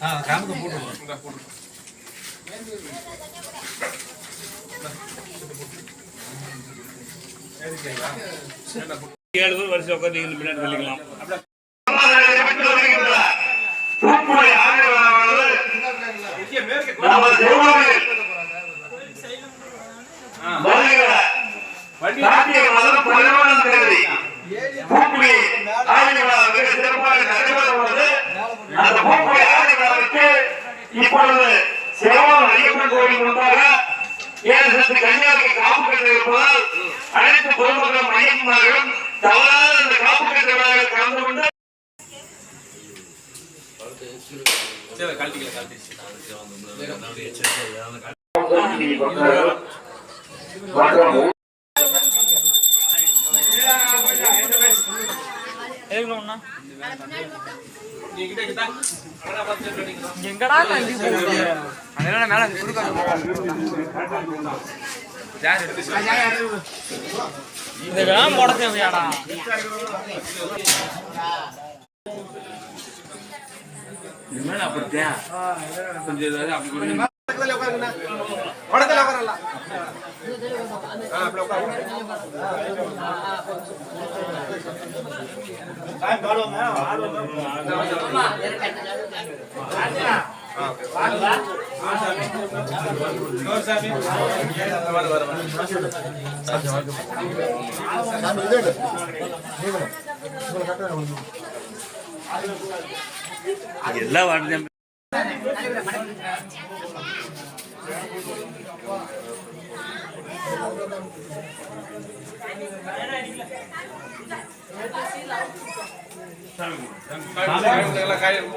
ஆ காமத்தை போட்டுருவோம் ஏழு பேர் வரிசை உட்காந்து பின்னாடி சொல்லிக்கலாம் நமது இப்பொழுது சேவம் ஐயப்பன் கோவில் முன்பாக ஏழு சத்து கன்னியாகுமரி காப்பு கட்டு இருப்பதால் அனைத்து பொதுமக்களும் ஐயப்பன்மார்களும் தவறாத அந்த காப்பு கட்டு கலந்து கொண்டு எங்கடா போகுது? அதனால மேல இதெல்லாம் போட தேவையாடா இனிமேல் அப்படித்தான். கொஞ்சம் அப்படி இங்கே நடக்கணும்ன்றாங்க அது ரைட் எல்லாரும்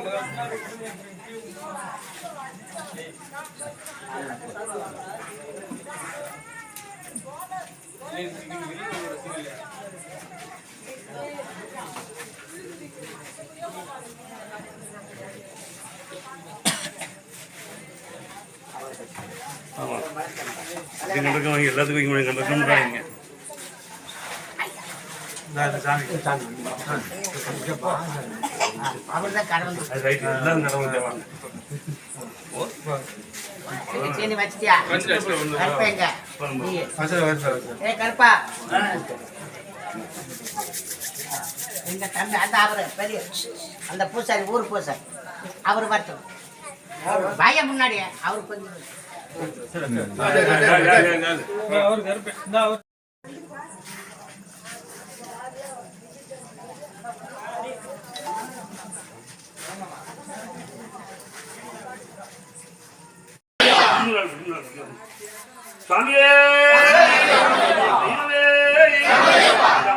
நடக்கும் வாங்க சீனி கருப்பா. எங்க தம்பி அந்த அவரு பெரிய அந்த பூசாரி ஊர் பூசாரி அவரு வரட்டும் பையன் முன்னாடியே அவரு கொஞ்சம் சுவாமியே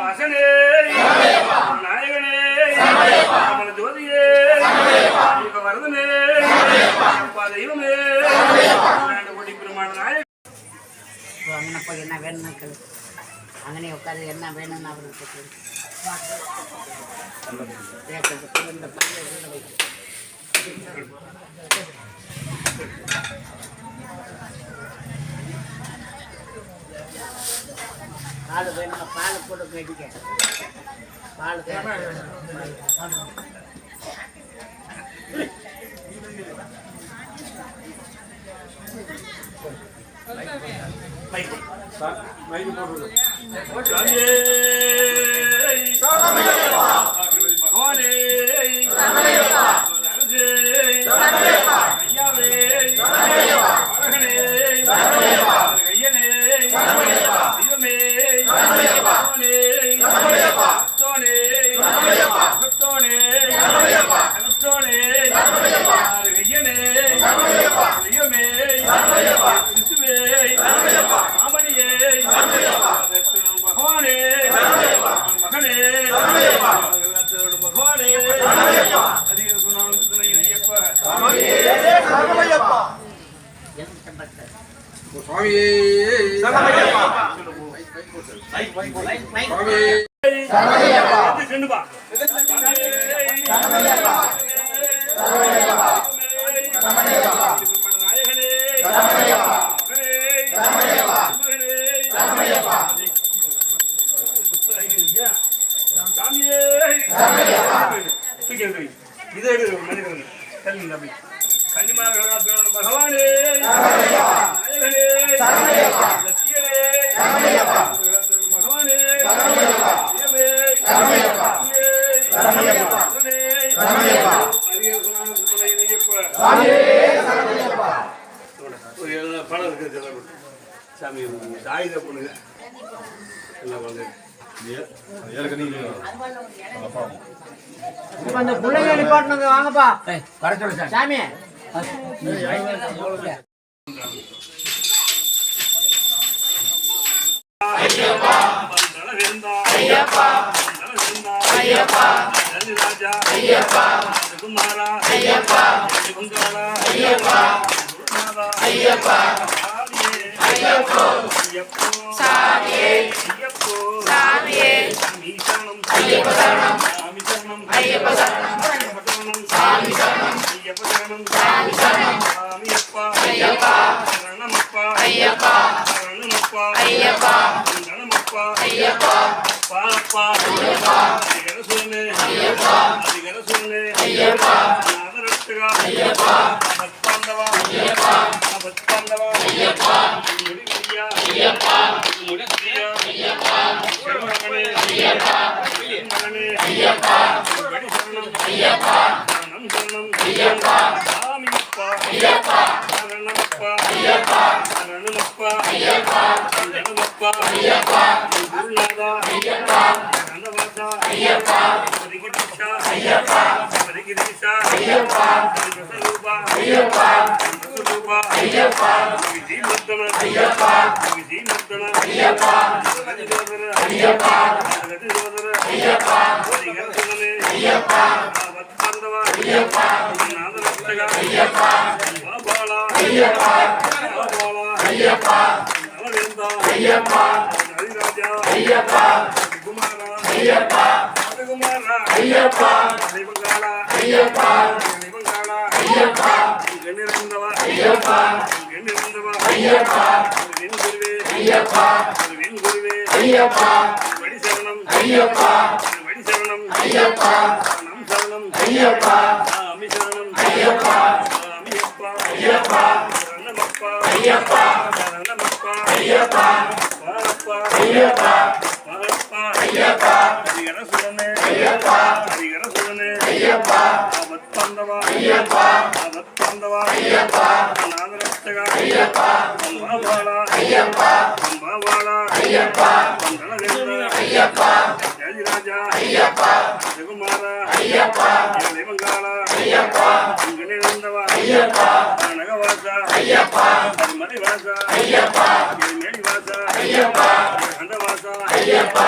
வசனே, நாயகனே, ஜோதியே, இப்ப வரதனே, தெய்வமே, கொடி பெருமாள் நாயகனே. அங்கே போய் என்ன வேணும்னு கேளு. அங்கனே உட்காந்து என்ன வேணும்னு அவருக்கு கேளு. கேட்கறதுக்கு இந்த பையன் உள்ள வை. பால் வேணுமா பால் போட்டு கேட்டுக்க பால் சுவாமியே, பகவானே, செண்டுபா இதை அந்த பிள்ளைங்க நிப்பாட்டினது வாங்கப்பா. சாமி ராஜா ஐயப்பா குமாரா ஐயப்பா குங்காலா ஐயப்பா. குருநாதா ஐயப்பா ஐயப்போ ஐயப்போ சாமியே. ஐயப்போ சாமியே சாமி சரணம். ஐயப்ப சரணம் சாமி சரணம் ஐயப்ப சரணம் ஐயப்ப சரணம் சாமி சரணம் ஐயப்ப சரணம் சாமி சரணம் சாமியப்பா ஐயப்பா சரணமப்பா ஐயப்பா சரணமப்பா ஐயப்பா சரணமப்பா ஐயப்பா பாப்பா ஐயப்பா அதிகர சொல்லு ஐயப்பா அதிகர சொல்லு ஐயப்பா நாதரட்டுகா ஐயப்பா பத்பாண்டவா ஐயப்பா பத்பாண்டவா ஐயப்பா முடியா ஐயப்பா முடியா ஐயப்பா மகனே ஐயப்பா மகனே ஐயப்பா வடி சரணம் ஐயப்பா. சரணம் சரணம் ஐயப்பா. சாமியப்பா. ஐயப்பா. சரணமப்பா. ஐயப்பா. சரணமப்பா. ஐயப்பா. சரணமப்பா. ஐயப்பா. குருநாதா. ஐயப்பா. சரணவாசா ஐயப்பா. பரிகிரிஷா ஐயப்பா. பரிகிரிஷா ஐயப்பா. சர்வஸ்வரூபா ஐயப்பா சர்வஸ்வரூபா ஐயப்பா விஜயமர்தன ஐயப்பா விஜயமர்தன ஐயப்பா ஜகதிஜோதர ஐயப்பா ஜகதிஜோதர ஐயப்பா ஹரிகரசுதனே ஐயப்பா வத்பாந்தவ ஐயப்பா நாதரட்சக ஐயப்பா பாபாலா ஐயப்பா பாபாலா ஐயப்பா நவவேந்தா ஐயப்பா ஹரிராஜா ஐயப்பா குமாரா ஐயப்பா குமாரா ஐயப்பா ஐயப்பா ஐயப்பா கண்ணிறந்தவா? ஐயப்பா. கண்ணிறந்தவா? ஐயப்பா. வெண் குருவே. ஐயப்பா. வெண் குருவே. ஐயப்பா. வடி சரணம். ஐயப்பா. வடி சரணம். ஐயப்பா. நம் சரணம். ஐயப்பா. அமி சரணம். ஐயப்பா. அமியப்பா. ஐயப்பா. சரணமப்பா ஐயப்பா. சரணமப்பா ஐயப்பா. பாரப்பா ஐயப்பா. பாரப்பா ஐயப்பா. ஹரிகர சுரனே ஐயப்பா. ஹரிகர சுரனே ஐயப்பா. அவத்பந்தவா ஐயப்பா. அவத்பந்தவா ஐயப்பா நாகரட்சக ஐயப்பா அம்பாவாளா ஐயப்பா அம்பாவாளா ஐயப்பா மங்களவேந்த ஐயப்பா ஜெயராஜா ஐயப்பா ரகுமாரா ஐயப்பா தேவங்காளா ஐயப்பா இங்கனிழந்தவா ஐயப்பா நகவாசா ஐயப்பா மணிவாசா ஐயப்பா மேடிவாசா ஐயப்பா அண்டவாசா ஐயப்பா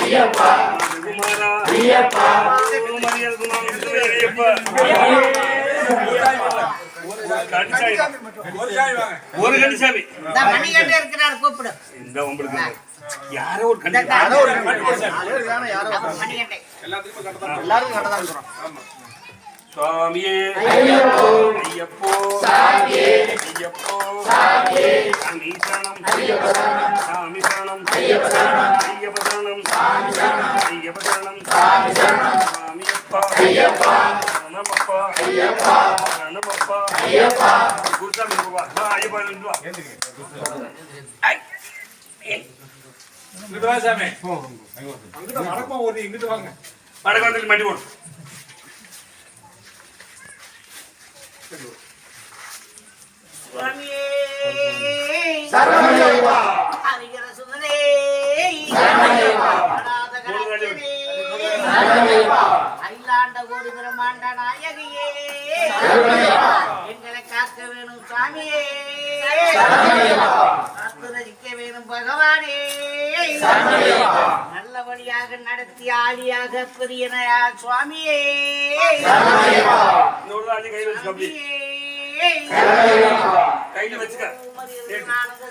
ஐயப்பா ராஜகுமாரா ஐயப்பா மரியாதை குணாமிருத்தமே ஐயப்பா கடிசாமி ஒரு கடிசாமி இந்த உங்களுக்கு யாரோ ஒரு கண்டி அவர் மணிகண்டை சுவாமியே. ஐயப்போ. ஐயப்போ. சாமியே. ஐயப்போ. சாமியே. சாமி சரணம். ஐயப்ப சாமி சரணம். ஐயப்ப சரணம். ஐயப்ப சரணம். சாமி சரணம். ஐயப்ப சரணம். சாமி சரணம். சாமியப்பா ஐயப்பா. சரணமப்பா ஐயப்பா. சரணமப்பா ஐயப்பா. குருசாமி ரூபா வா. ஐயப்பா நின்று வா. ஐ. ஏய் இங்கிட்டு வா சாமி. அங்கிட்ட வடக்கமா ஓடி இங்கிட்டு வாங்க. வடகாலத்தில் மண்டி போடு. சுவாமியே சரணமையப்பா ஹரிகர சுதனே அநாத கணக்கிலே அகிலாண்ட கோடி பிரம்மாண்ட நாயகியே எங்களை காக்க வேணும் சுவாமியே. காத்து ரசிக்க வேணும் பகவானே நல்லபடியாக நடத்தி ஆடியாக பெரியனையா சுவாமியே இன்னொரு ஆளு கை வச்சு கம்பி. சுவாமியே. கையில வச்சுக்க. ஆனந்த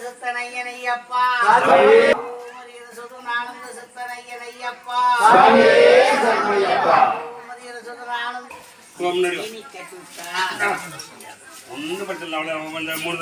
முன்னாடி வா. இனி கட்டுட்டா ஒண்ணும் பிரச்சனை இல்லை மூணு